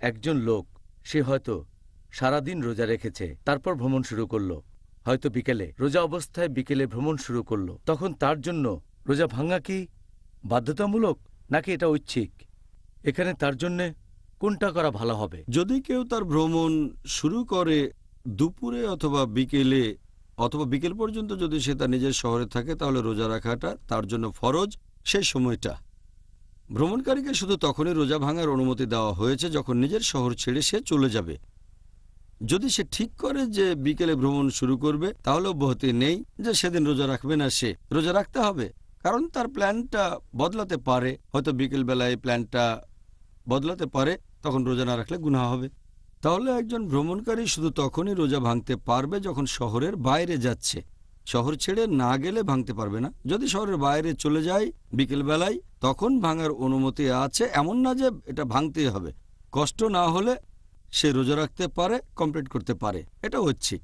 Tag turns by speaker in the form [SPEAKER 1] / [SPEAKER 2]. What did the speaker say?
[SPEAKER 1] একজন লোক, সে হয়তো সারাদিন রোজা রেখেছে, তারপর ভ্রমণ শুরু করল। হয়তো বিকেলে, রোজা অবস্থায় বিকেলে ভ্রমণ শুরু করল। তখন তার জন্য রোজা ভাঙা কি বাধ্যতামূলক, নাকি এটা ঐচ্ছিক? এখানে তার জন্যে কোনটা করা ভালো হবে?
[SPEAKER 2] যদি কেউ তার ভ্রমণ শুরু করে দুপুরে অথবা বিকেলে, অথবা বিকেল পর্যন্ত যদি সে তার নিজের শহরে থাকে, তাহলে রোজা রাখাটা তার জন্য ফরজ। সেই সময়টা। ভ্রমণকারীকে শুধু তখনই রোজা ভাঙার অনুমতি দেওয়া হয়েছে যখন নিজের শহর ছেড়ে সে চলে যাবে। যদি সে ঠিক করে যে বিকেলে ভ্রমণ শুরু করবে, তাহলে অব্যাহতি নেই যে সেদিন রোজা রাখবে না সে। রোজা রাখতে হবে, কারণ তার প্ল্যানটা বদলাতে পারে। হয়তো বিকেল বেলায় প্ল্যানটা বদলাতে পারে, তখন রোজা না রাখলে গুনাহ হবে। তাহলে একজন ভ্রমণকারী শুধু তখনই রোজা ভাঙতে পারবে যখন শহরের বাইরে যাচ্ছে। শহর ছেড়ে না গেলে ভাঙতে পারবে না। যদি শহরের বাইরে চলে যায় বিকেল বেলায় তখন ভাঙার অনুমতি আছে। এমন না যে এটা ভাঙতেই হবে। কষ্ট না হলে সে রোজা রাখতে পারে কমপ্লিট করতে পারে। এটা ঐচ্ছিক।